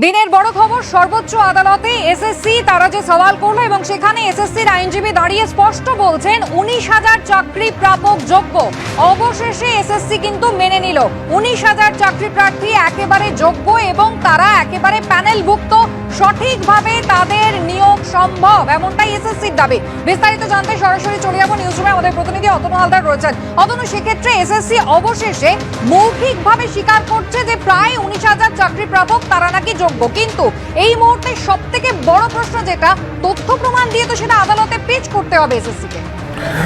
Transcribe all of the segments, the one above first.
দিনের বড় খবর, সর্বোচ্চ আদালতে এসএসসি তারা যে সওয়াল করল এবং সেখানে এসএসসির আইনজীবী দাঁড়িয়ে স্পষ্ট বলছেন, উনিশ হাজার চাকরি প্রাপক যোগ্য। অবশেষে এসএসসি কিন্তু মেনে নিল। উনিশ হাজার চাকরি প্রার্থী একেবারে যোগ্য এবং তারা একেবারে প্যানেলভুক্ত সঠিকভাবে তাদের নিয়োগ সম্ভব, এমনটাই এসএসসির দাবি। বিস্তারিত জানতে সরাসরি চলে যাব নিউজরুমে আমাদের প্রতিনিধি অতনু হালদার রয়েছেন। অতনু, সেক্ষেত্রে এসএসসি অবশেষে মৌখিকভাবে স্বীকার করছে যে প্রায় উনিশ হাজার চাকরি প্রাপক তারা নাকি যোগ্য। কিন্তু এই মুহূর্তে সব থেকে বড় প্রশ্ন যেটা, তথ্য প্রমাণ দিয়ে তো সেটা আদালতে পেশ করতে হবে এসএসসি কে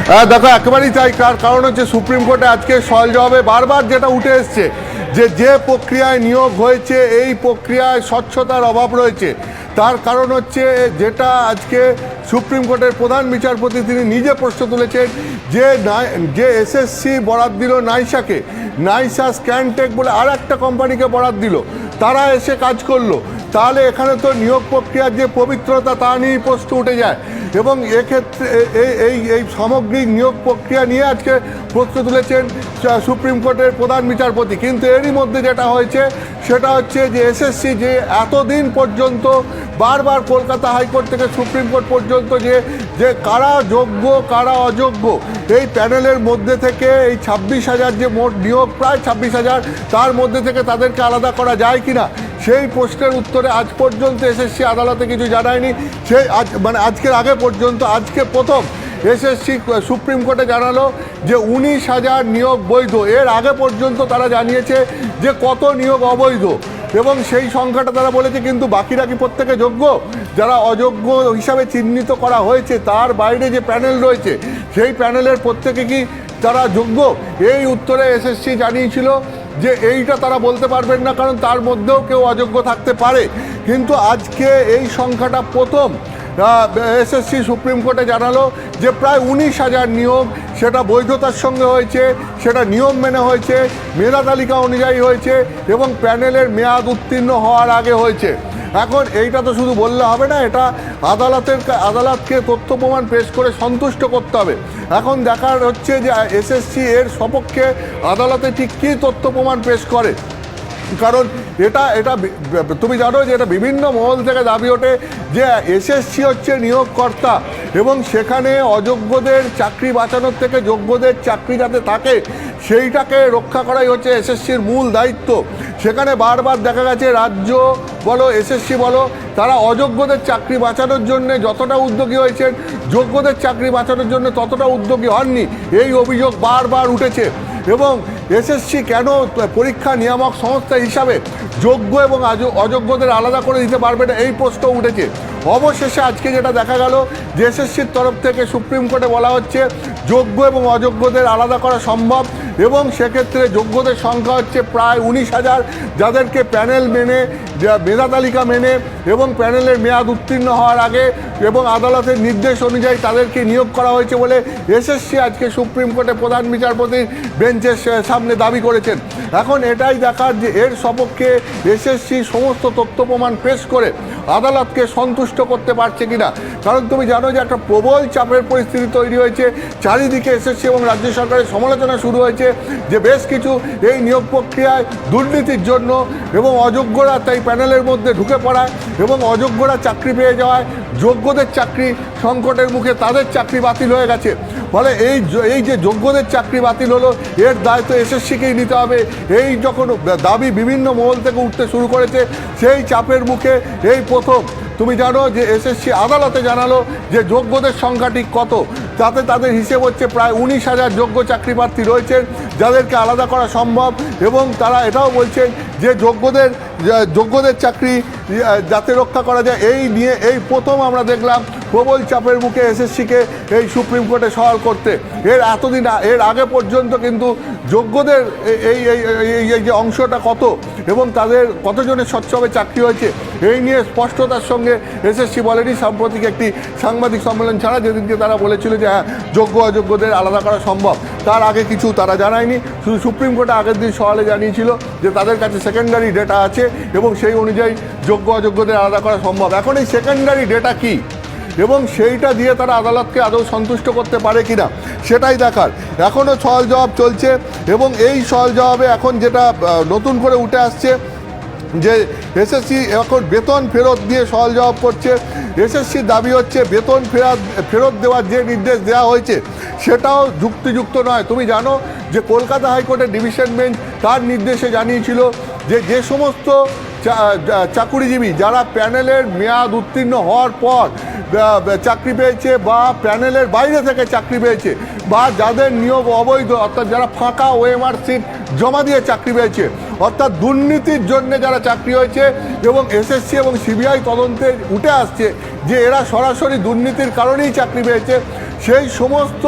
হ্যাঁ দেখো, একেবারেই তার কারণ হচ্ছে সুপ্রিম কোর্টে আজকে সল জবাবে বারবার যেটা উঠে এসছে যে যে প্রক্রিয়ায় নিয়োগ হয়েছে, এই প্রক্রিয়ায় স্বচ্ছতার অভাব রয়েছে। তার কারণ হচ্ছে যেটা আজকে সুপ্রিম কোর্টের প্রধান বিচারপতি তিনি নিজে প্রশ্ন তুলেছেন যে যে এসএসসি বরাদ দিল নাইসাকে। নাইসা স্ক্যানটেক বলে আর একটা কোম্পানিকে বরাদ দিল। তারা এসে কাজ করল। তাহলে এখানে তো নিয়োগ প্রক্রিয়ার যে পবিত্রতা তা নিয়েই প্রশ্ন উঠে যায়। এবং এক্ষেত্রে এই এই এই সামগ্রিক নিয়োগ প্রক্রিয়া নিয়ে আজকে প্রশ্ন তুলেছেন সুপ্রিম কোর্টের প্রধান বিচারপতি। কিন্তু এরই মধ্যে যেটা হয়েছে, সেটা হচ্ছে যে এসএসসি যে এতদিন পর্যন্ত, বারবার কলকাতা হাইকোর্ট থেকে সুপ্রিম কোর্ট পর্যন্ত যে যে কারা যোগ্য, কারা অযোগ্য, এই প্যানেলের মধ্যে থেকে এই ছাব্বিশ হাজার যে মোট নিয়োগ, প্রায় ছাব্বিশ হাজার, তার মধ্যে থেকে তাদেরকে আলাদা করা যায় কিনা? সেই প্রশ্নের উত্তরে আজ পর্যন্ত এসএসসি আদালতে কিছু জানায়নি। সেই আজ মানে আজকের আগে পর্যন্ত, আজকে প্রথম এসএসসি সুপ্রিম কোর্টে জানালো যে উনিশ হাজার নিয়োগ বৈধ। এর আগে পর্যন্ত তারা জানিয়েছে যে কত নিয়োগ অবৈধ। এবং সেই সংখ্যাটা তারা বলেছে, কিন্তু বাকিরা কি প্রত্যেকে যোগ্য? যারা অযোগ্য হিসাবে চিহ্নিত করা হয়েছে, তার বাইরে যে প্যানেল রয়েছে, সেই প্যানেলের প্রত্যেকে কি তারা যোগ্য? এই উত্তরে এসএসসি জানিয়েছিল যে এইটা তারা বলতে পারবেন না, কারণ তার মধ্যেও কেউ অযোগ্য থাকতে পারে। কিন্তু আজকে এই সংখ্যাটা প্রথম। এসএসসি সুপ্রিম কোর্টে জানালো যে প্রায় উনিশ হাজার নিয়োগ, সেটা বৈধতার সঙ্গে হয়েছে, সেটা নিয়ম মেনে হয়েছে, মেধা তালিকা অনুযায়ী হয়েছে এবং প্যানেলের মেয়াদ উত্তীর্ণ হওয়ার আগে হয়েছে। এখন এইটা তো শুধু বললে হবে না, এটা আদালতের আদালতকে তথ্য প্রমাণ পেশ করে সন্তুষ্ট করতে হবে। এখন দেখার হচ্ছে যে এসএসসি এর সপক্ষে আদালতে ঠিক কী তথ্য প্রমাণ পেশ করে। কারণ এটা এটা তুমি জানো যে এটা বিভিন্ন মহল থেকে দাবি ওঠে যে এসএসসি হচ্ছে নিয়োগকর্তা এবং সেখানে অযোগ্যদের চাকরি বাঁচানোর থেকে যোগ্যদের চাকরি যাতে থাকে সেইটাকে রক্ষা করাই হচ্ছে এসএসসির মূল দায়িত্ব। সেখানে বারবার দেখা গেছে, রাজ্য বলো, এসএসসি বলো, তারা অযোগ্যদের চাকরি বাঁচানোর জন্য যতটা উদ্যোগী হয়েছেন, যোগ্যদের চাকরি বাঁচানোর জন্য ততটা উদ্যোগী হননি। এই অভিযোগ বারবার উঠেছে এবং এসএসসি কেন পরীক্ষা নিয়ামক সংস্থা হিসাবে যোগ্য এবং অযোগ্যদের আলাদা করে দিতে পারবে না, এই প্রশ্ন উঠেছে। অবশেষে আজকে যেটা দেখা গেল যে এসএসসির তরফ থেকে সুপ্রিম কোর্টে বলা হচ্ছে, যোগ্য এবং অযোগ্যদের আলাদা করা সম্ভব এবং সেক্ষেত্রে যোগ্যদের সংখ্যা হচ্ছে প্রায় উনিশ হাজার, যাদেরকে প্যানেল মেনে মেধা তালিকা মেনে এবং প্যানেলের মেয়াদ উত্তীর্ণ হওয়ার আগে এবং আদালতের নির্দেশ অনুযায়ী তাদেরকে নিয়োগ করা হয়েছে বলে এসএসসি আজকে সুপ্রিম কোর্টে প্রধান বিচারপতির বেঞ্চের সামনে দাবি করেছেন। এখন এটাই দেখার যে এর সপক্ষে এসএসসি সমস্ত তথ্য প্রমাণ পেশ করে আদালতকে সন্তুষ্ট করতে পারছে কিনা? কারণ তুমি জানো যে একটা প্রবল চাপের পরিস্থিতি তৈরি হয়েছে। চারিদিকে এসেছে এবং রাজ্য সরকারের সমালোচনা শুরু হয়েছে যে বেশ কিছু এই নিয়োগ প্রক্রিয়ায় দুর্নীতির জন্য এবং অযোগ্যরা তাই প্যানেলের মধ্যে ঢুকে পড়ায় এবং অযোগ্যরা চাকরি পেয়ে যাওয়ায় যোগ্যদের চাকরি সংকটের মুখে তাদের চাকরি বাতিল হয়ে গেছে। ফলে এই এই যে যোগ্যদের চাকরি বাতিল হলো, এর দায়িত্ব এসএসসিকেই নিতে হবে। এই যখন দাবি বিভিন্ন মহল থেকে উঠতে শুরু করেছে, সেই চাপের মুখে এই প্রথম। তুমি জানো যে এসএসসি আদালতে জানালো যে যোগ্যদের সংখ্যা ঠিক কত। তাতে তাদের হিসেব হচ্ছে প্রায় উনিশ হাজার যোগ্য চাকরি প্রার্থী রয়েছেন, যাদেরকে আলাদা করা সম্ভব এবং তারা এটাও বলছেন যে যোগ্যদের যোগ্যদের চাকরি যাতে রক্ষা করা যায়, এই নিয়ে, এই প্রথম আমরা দেখলাম প্রবল চাপের মুখে এসএসসিকে এই সুপ্রিম কোর্টে সওয়াল করতে। এর এতদিন এর আগে পর্যন্ত কিন্তু যোগ্যদের এই- এই যে অংশটা কত এবং তাদের কতজনের স্বচ্ছভাবে চাকরি হয়েছে, এই নিয়ে স্পষ্টতার সঙ্গে এসএসসি বলেনি। সাম্প্রতিক একটি সাংবাদিক সম্মেলন ছাড়া যেদিনকে তারা বলেছিল যে হ্যাঁ যোগ্য অযোগ্যদের আলাদা করা সম্ভব, তার আগে কিছু তারা জানায়নি। শুধু সুপ্রিম কোর্টে আগের দিন সওয়ালে জানিয়েছিল যে, তাদের কাছে সেকেন্ডারি ডেটা আছে এবং সেই অনুযায়ী যোগ্য অযোগ্যদের আলাদা করা সম্ভব। এখন এই সেকেন্ডারি ডেটা কি? এবং সেইটা দিয়ে তারা আদালতকে আদৌ সন্তুষ্ট করতে পারে কিনা, সেটাই দেখার। এখনও সওয়াল জবাব চলছে এবং এই সওয়াল জবাবে এখন যেটা নতুন করে উঠে আসছে, যে এসএসসি এখন বেতন ফেরত দিয়ে সওয়াল জবাব করছে। এসএসসির দাবি হচ্ছে বেতন ফেরত ফেরত দেওয়ার যে নির্দেশ দেওয়া হয়েছে, সেটাও যুক্তিযুক্ত নয়। তুমি জানো যে কলকাতা হাইকোর্টের ডিভিশন বেঞ্চ তার নির্দেশে জানিয়েছিল যে যে সমস্ত চাকুরিজীবী যারা প্যানেলের মেয়াদ উত্তীর্ণ হওয়ার পর চাকরি পেয়েছে বা প্যানেলের বাইরে থেকে চাকরি পেয়েছে বা যাদের নিয়োগ অবৈধ, অর্থাৎ যারা ফাঁকা ওএমআর সিট জমা দিয়ে চাকরি পেয়েছে, অর্থাৎ দুর্নীতির জন্য যারা চাকরি হয়েছে এবং এসএসসি এবং সিবিআই তদন্তে উঠে আসছে যে এরা সরাসরি দুর্নীতির কারণেই চাকরি পেয়েছে, সেই সমস্ত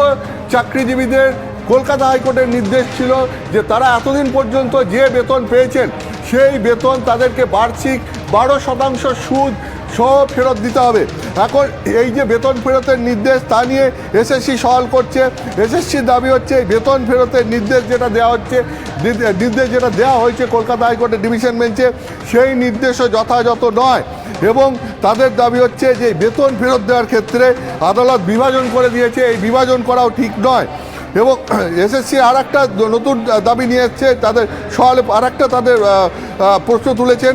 চাকরিজীবীদের কলকাতা হাইকোর্টের নির্দেশ ছিল যে তারা এতদিন পর্যন্ত যে বেতন পেয়েছেন সেই বেতন তাদেরকে বার্ষিক বারো শতাংশ সুদ সহ ফেরত দিতে হবে। এখন এই যে বেতন ফেরতের নির্দেশ, তা নিয়ে এসএসসি সওয়াল করছে। এসএসসির দাবি হচ্ছে, এই বেতন ফেরতের নির্দেশ যেটা দেওয়া হচ্ছে, নির্দে- নির্দেশ যেটা দেওয়া হয়েছে কলকাতা হাইকোর্টের ডিভিশন বেঞ্চে, সেই নির্দেশও যথাযথ নয়। এবং তাদের দাবি হচ্ছে যে বেতন ফেরত দেওয়ার ক্ষেত্রে আদালত বিভাজন করে দিয়েছে। এই বিভাজন করাও ঠিক নয়। এবং এসএসসি আর একটা নতুন দাবি নিয়ে এসছে, তাদের সওয়ালে আর একটা তাদের প্রশ্ন তুলেছেন।